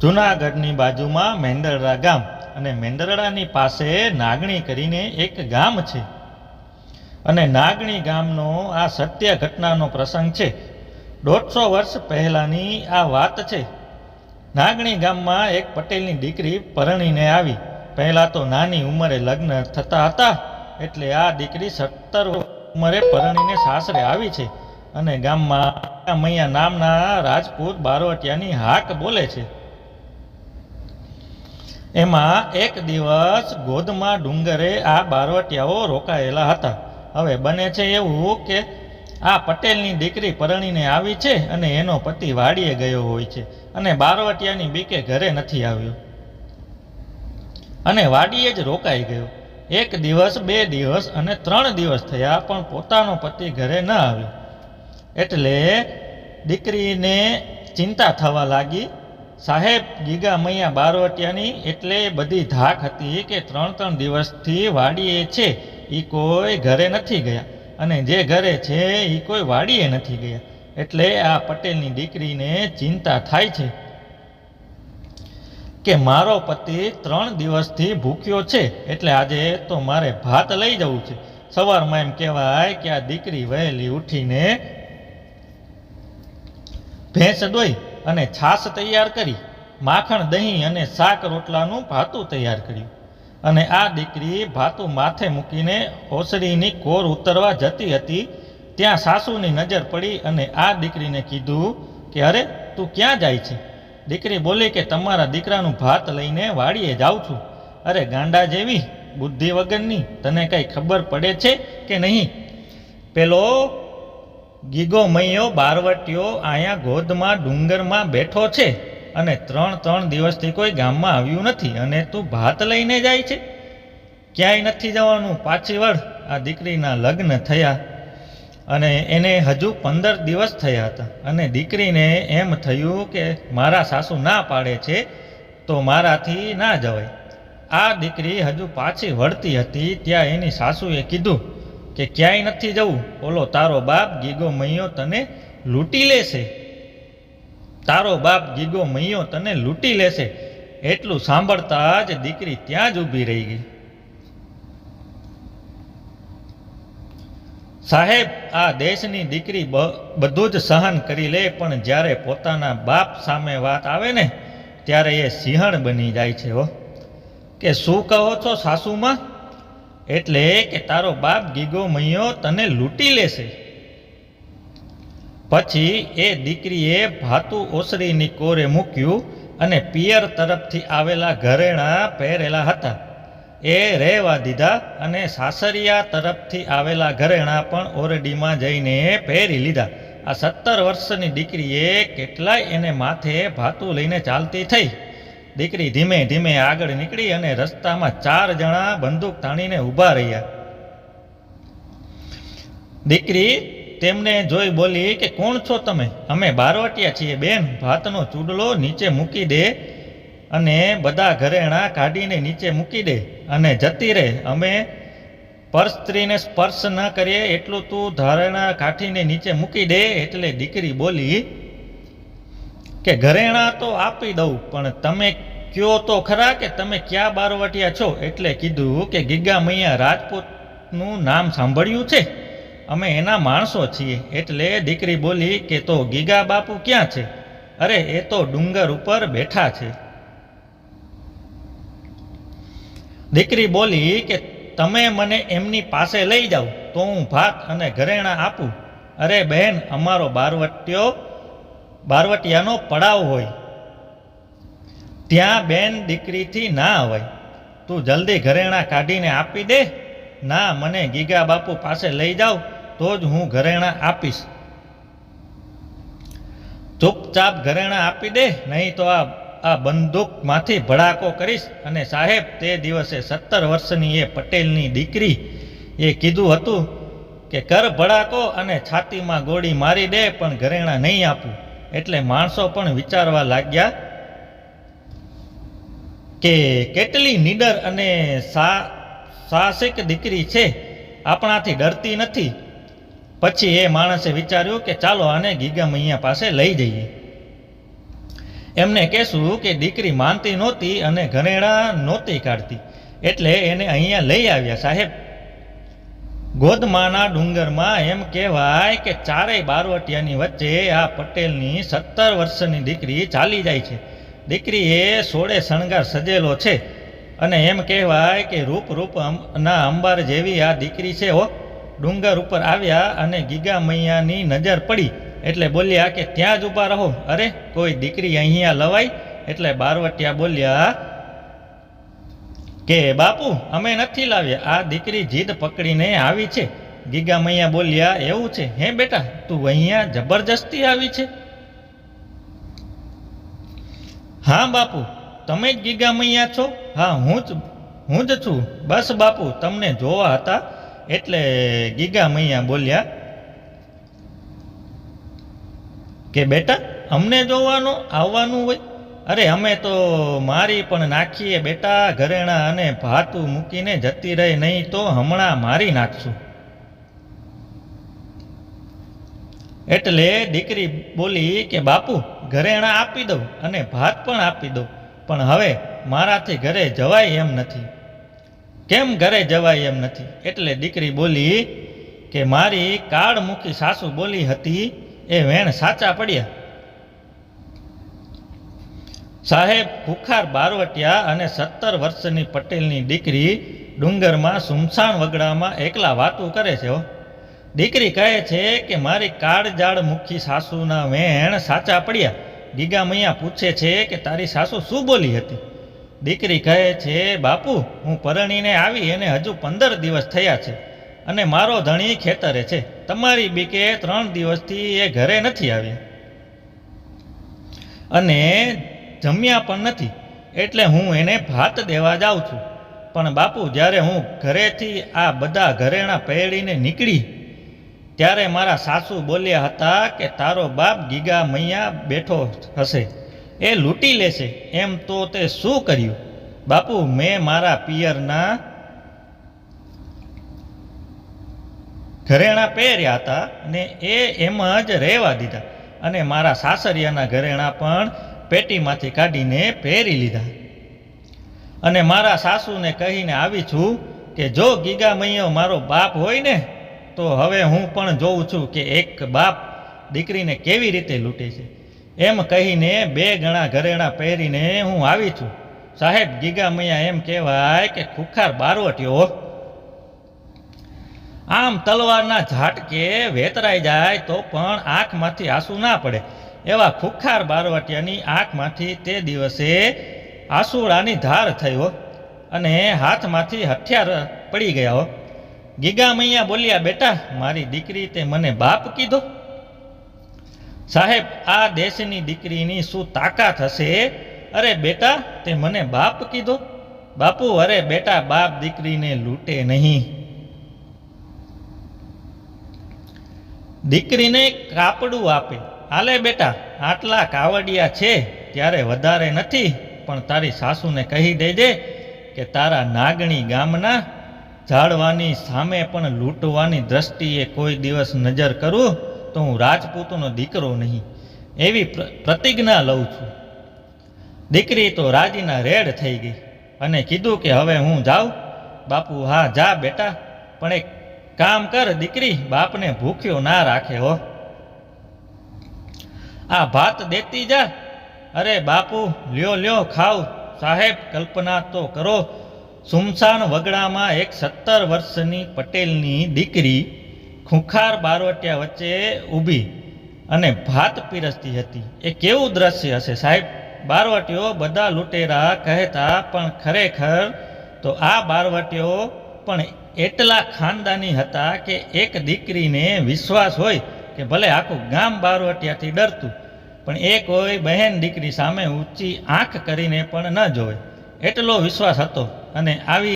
જૂનાગઢની બાજુમાં મેંદરડા ગામ અને મેંદરડાની પાસે નાગણી કરીને એક ગામ છે. અને નાગણી ગામનો આ સત્ય ઘટનાનો પ્રસંગ છે. દોઢસો વર્ષ પહેલાંની આ વાત છે. નાગણી ગામમાં એક પટેલની દીકરી પરણીને આવી. પહેલાં તો નાની ઉંમરે લગ્ન થતા હતા, એટલે આ દીકરી સત્તર ઉંમરે પરણીને સાસરે આવી છે. અને ગામમાં મૈયા નામના રાજપૂત બારવટિયાની હાક બોલે છે. એમાં એક દિવસ ગોધમાં ડુંગરે આ બારવટિયાઓ રોકાયેલા હતા. હવે બને છે એવું કે આ પટેલની દીકરી પરણીને આવી છે અને એનો પતિ વાડીએ ગયો હોય છે અને બારવટિયાની બીકે ઘરે નથી આવ્યો. અને વાડીએ જ રોકાઈ ગયો. એક દિવસ, બે દિવસ અને ત્રણ દિવસ થયા પણ પોતાનો પતિ ઘરે ન આવ્યો. એટલે દીકરીને ચિંતા થવા લાગી સાહેબ, ગીગા મૈયા બારવટિયાની એટલે બધી ધાક હતી કે ત્રણ ત્રણ દિવસથી વાડીએ છે એ કોઈ ઘરે નથી ગયા. અને જે ઘરે છે એ કોઈ વાડીએ નથી ગયા. એટલે આ પટેલની દીકરીને ચિંતા થાય છે કે મારો પતિ ત્રણ દિવસથી ભૂખ્યો છે, એટલે આજે તો મારે ભાત લઈ જવું છે. સવારમાં એમ કહેવાય કે આ દીકરી વહેલી ઉઠીને ભેંસ દોઈ અને છાશ તૈયાર કરી, માખણ, દહીં અને શાક રોટલાનું ભાતું તૈયાર કર્યું. અને આ દીકરી ભાતું માથે મૂકીને ઓસરીની કોર ઉતરવા જતી હતી. ત્યાં સાસુની નજર પડી અને આ દીકરીને કીધું કે, અરે, તું ક્યાં જાય છે? દીકરી બોલી કે, તમારા દીકરાનું ભાત લઈને વાડીએ જાઉં છું. અરે, ગાંડા જેવી બુદ્ધિ વગરની, તને કંઈ ખબર પડે છે કે નહીં? પેલો ગીગો મૈયો બારવટીયો અહીંયા ગોધમાં ડુંગરમાં બેઠો છે અને ત્રણ ત્રણ દિવસથી કોઈ ગામમાં આવ્યું નથી અને તું ભાત લઈને જાય છે? ક્યાંય નથી જવાનું? પાછી વળ. આ દીકરીના લગ્ન થયા અને એને હજુ પંદર દિવસ થયા હતા અને દીકરીને એમ થયું કે મારા સાસુ ના પાડે છે તો મારાથી ના જવાય. આ દીકરી હજુ પાછી વળતી હતી, ત્યાં એની સાસુએ કીધું કે ક્યાંય નથી જવું? ઓલો તારો બાપ ગીગો મૈયો તને લૂંટી લેશે. તારો બાપ ગીગો મૈયો તને લૂંટી લેશે. એટલું સાંભળતા જ દીકરી ત્યાં જ ઊભી રહી ગઈ. સાહેબ, આ દેશની દીકરી બધું જ સહન કરી લે, પણ જ્યારે પોતાના બાપ સામે વાત આવે ને, ત્યારે એ સિંહણ બની જાય છે હો. કે શું કહો છો સાસુમાં? એટલે કે તારો બાપ ગીગો મૈયો તને લૂંટી લેશે. પછી એ દીકરીએ ભાતું ઓસરીની કોરે મૂક્યું અને પિયર તરફથી આવેલા ઘરેણાં પહેરેલા હતા. એ રહેવા દીધા અને સાસરિયા તરફથી આવેલા ઘરેણાં પણ ઓરડીમાં જઈને પહેરી લીધા. આ સત્તર વર્ષની દીકરીએ કેટલાય એને માથે ભાતું લઈને ચાલતી થઈ. દીકરી ધીમે ધીમે આગળ નીકળી અને રસ્તામાં ચાર જણા બંદૂક તાણીને ઊભા રહ્યા. દીકરી તેમને જોઈ બોલી કે કોણ છો તમે? અમે બારવટિયા છીએ, બેન. ભાતનો ચૂડલો નીચે મૂકી દે અને બધા ઘરેણાં કાઢીને નીચે મૂકી દે અને જતી રહે. અમે પરસ્ત્રીને સ્પર્શ ન કરીએ, એટલું તું ધારણા કાઢીને નીચે મૂકી દે, એટલે દીકરી બોલી કે ઘરેણાં તો આપી દઉં, પણ તમે કયો તો ખરા કે તમે ક્યાં બારવટિયા છો? એટલે કીધું કે ગીગા મૈયા રાજપૂતનું નામ સાંભળ્યું છે? અમે એના માણસો છીએ. એટલે દીકરી બોલી કે તો ગીગા બાપુ ક્યાં છે? અરે, એ તો ડુંગર ઉપર બેઠા છે. દીકરી બોલી કે તમે મને એમની પાસે લઈ જાઓ, તો હું ભાત અને ઘરેણાં આપું. અરે બહેન અમારો બારવટિયો બારવટિયાનો પડાવ હોય, ત્યાં બેન દીકરીથી ના હોય, તું જલ્દી ઘરેણાં કાઢીને આપી દે. ના, મને ગીગા બાપુ પાસે લઈ જાઉં તો જ હું ઘરેણાં આપીશ. ચૂપચાપ ઘરેણાં આપી દે, નહીં તો આ આ બંદૂકમાંથી ભડાકો કરીશ. અને સાહેબ, તે દિવસે સત્તર વર્ષની એ પટેલની દીકરી, એ કીધું હતું કે, કર ભડાકો અને છાતીમાં ગોળી મારી દે, પણ ઘરેણાં નહીં આપું. એટલે માણસો પણ વિચારવા લાગ્યા કે કેટલી નીડર અને સાહસિક દીકરી છે, આપણાથી ડરતી નથી. પછી એ માણસે વિચાર્યું કે ચાલો આને ગીગા મૈયા પાસે લઈ જઈએ. એમને કહેશું કે દીકરી માનતી નહોતી અને ઘરેણા નહોતી કાઢતી. એટલે એને અહીંયા લઈ આવ્યા સાહેબ. ગોદમાના ડુંગરમાં એમ કહેવાય કે ચારેય બારવટિયાની વચ્ચે આ પટેલની સત્તર વર્ષની દીકરી ચાલી જાય છે. દીકરીએ સોળે શણગાર સજેલો છે અને એમ કહેવાય કે રૂપ રૂપ ના અંબાર જેવી આ દીકરી છે હો. ડુંગર ઉપર આવ્યા અને ગીગા મૈયાની નજર પડી એટલે બોલ્યા કે ત્યાં જ ઊભા રહો. અરે, કોઈ દીકરી અહીંયા લવાય? એટલે બારવટિયા બોલ્યા કે, બાપુ, અમે નથી લાવ્યા. આ દીકરી જીદ પકડીને આવી છે. ગીગા મૈયા બોલ્યા, એવું છે. હે બેટા, તું અહીંયા જબરજસ્તી આવી છે? હા, બાપુ. તમે જ ગીગા મૈયા છો? હા, હું જ હું જ છું. બસ, બાપુ, તમને જોવા હતા. એટલે ગીગા મૈયા બોલ્યા, કે, બેટા, અમને જોવાનો, આવવાનું હોય અરે, અમે તો મારી પણ નાખીએ બેટા, ઘરેણા અને ભાતું મૂકીને જતી રહી, નહીં તો હમણાં મારી નાખશું. એટલે દીકરી બોલી કે, બાપુ, ઘરેણા આપી દઉં અને ભાત પણ આપી દઉં, પણ હવે મારાથી ઘરે જવાય એમ નથી. કેમ ઘરે જવાય એમ નથી? એટલે દીકરી બોલી કે, મારી કાળ મૂકી સાસુ બોલી હતી, એ વેણ સાચા પડ્યા. સાહેબ, ભુખાર બારવટિયા અને સત્તર વર્ષની પટેલની દીકરી ડુંગરમાં સુમસાન વગડામાં એકલા વાતું કરે છે દીકરી કહે છે કે મારી કાળજાળ મુખી સાસુના વેણ સાચા પડ્યા. ગીગા મૈયા પૂછે છે કે તારી સાસુ શું બોલી હતી? દીકરી કહે છે, બાપુ, હું પરણીને આવી એને હજુ પંદર દિવસ થયા છે અને મારો ધણી ખેતરે છે. તમારી બીકે ત્રણ દિવસથી એ ઘરે નથી આવી અને જમ્યા પણ નથી. એટલે હું એને ભાત દેવા જાઉં છું. પણ બાપુ, જ્યારે હું ઘરેથી આ બધા ઘરેણાં પહેરીને નીકળી, ત્યારે મારા સાસુ બોલ્યા હતા કે તારો બાપ ગીગા મૈયા બેઠો હશે. એ લૂંટી લેશે. એમ તો તે શું કર્યું? બાપુ, મેં મારા પિયરના ઘરેણાં પહેર્યા હતા ને એ એમ જ રહેવા દીધા. અને મારા સાસરિયાના ઘરેણાં પણ પેટીમાંથી કાઢીને પહેરી લીધા. અને મારા સાસુને કહીને આવી છું કે જો ગીગામૈયો મારો બાપ હોય ને, તો હવે હું પણ જોઉં છું કે એક બાપ દીકરીને કેવી રીતે લૂંટે છે. એમ કહીને બે ગણા ઘરેણાં પહેરીને હું આવી છું. સાહેબ, ગીગામૈયા એમ કહેવાય કે ખુખાર બારવટ્યો. આમ તલવારના ઝાટકે વેતરાઈ જાય તો પણ આંખમાંથી આંસુ ના પડે. એવા ખુખાર બારવટિયાની આંખમાંથી તે દિવસે આસુડાની ધાર થયો અને હાથમાંથી હથિયાર પડી ગયા હો. ગીગા મૈયા બોલ્યા, બેટા, મારી દીકરી તે મને બાપ કીધો? સાહેબ, આ દેશની દીકરીની શું તાકાત હશે? અરે બેટા, તે મને બાપ કીધો? બાપુ, અરે બેટા, બાપ દીકરીને લૂંટે નહીં. દીકરીને કાપડું આપે. હાલે બેટા, આટલા કાવડિયા છે, ત્યારે વધારે નથી, પણ તારી સાસુને કહી દેજે કે તારા નાગણી ગામના ઝાડવાની સામે પણ લૂંટવાની દ્રષ્ટિએ કોઈ દિવસ નજર કરું, તો હું રાજપૂતનો દીકરો નહીં. એવી પ્ર- પ્રતિજ્ઞા લઉં છું. દીકરી તો રાજીના રેડ થઈ ગઈ અને કીધું કે હવે હું જાઉં. બાપુ, હા, જા બેટા, પણ એક કામ કર, દીકરી, બાપને ભૂખ્યો ના રાખે હો. આ ભાત દેતી જા. અરે બાપુ, લ્યો લ્યો, ખાવ. સાહેબ, કલ્પના તો કરો. સુમસાન વગડામાં એક સત્તર વર્ષની પટેલની દીકરી ખૂંખાર બારવટિયા વચ્ચે ઊભી અને ભાત પીરસતી હતી. એ કેવું દ્રશ્ય હશે સાહેબ? બારવટીઓ બધા લૂંટેરા કહેતા, પણ ખરેખર તો આ બારવટીઓ પણ એટલા ખાનદાની હતા કે એક દીકરીને વિશ્વાસ હોય કે ભલે આખું ગામ બારવટિયાથી ડરતું, પણ એ કોઈ બહેન દીકરી સામે ઊંચી આંખ કરીને પણ ન જોવે. એટલો વિશ્વાસ હતો અને આવી